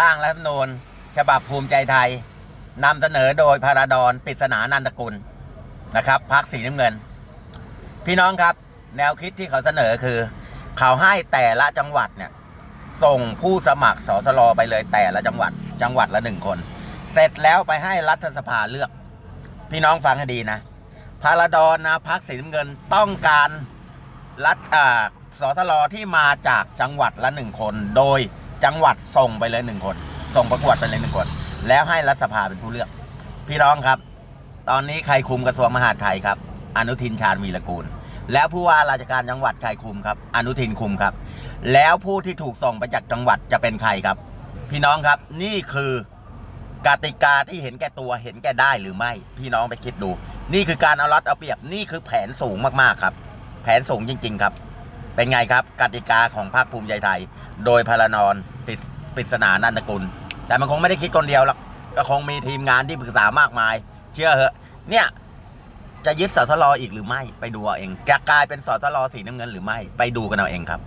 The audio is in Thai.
ร่างรัฐธรรมนูญฉบับภูมิใจไทยนำเสนอโดยพาราดอนปริศนานันตกุลนะครับพักสีน้ำเงิน พี่น้องครับ แนวคิดที่เขาเสนอคือ เขาให้แต่ละจังหวัดเนี่ยส่งผู้สมัครสสลไปเลยแต่ละจังหวัดจังหวัดละหนึ่งคน เสร็จแล้วไปให้รัฐสภาเลือก พี่น้องฟังให้ดีนะพาราดอนนะพักสีน้ำเงินต้องการรัฐอ่าสสลที่มาจากจังหวัดละหนึ่งคนโดย จังหวัดส่งไปเลยหนึ่งคน ส่งประกวดไปเลยหนึ่งคน แล้วให้รัฐสภาเป็นผู้เลือก พี่น้องครับ ตอนนี้ใครคุมกระทรวงมหาดไทยครับ อนุทินชาญวีรกูล แล้วผู้ว่าราชการจังหวัดใครคุมครับ อนุทินคุมครับ แล้วผู้ที่ถูกส่งไปจากจังหวัดจะเป็นใครครับ พี่น้องครับนี่คือกติกาที่เห็นแก่ตัวเห็นแก่ได้หรือไม่ พี่น้องไปคิดดู นี่คือการเอารัดเอาเปรียบนี่คือแผนสูงมากๆครับ แผนสูงจริง ๆ ครับ เป็นไงครับกติกาของพรรคภูมิใจไทย โดยพารานอน ปริศปริศนานันตกุล แต่มันคงไม่ได้คิดคนเดียวหรอกก็คงมีทีมงานที่ปรึกษามากมาย เชื่อเหอะ เนี่ยจะยึดสทลออีกหรือไม่ ไปดูเอาเอง จะกลายเป็นสทลอสีน้ำเงินหรือไม่ ไปดูกันเอาเองครับ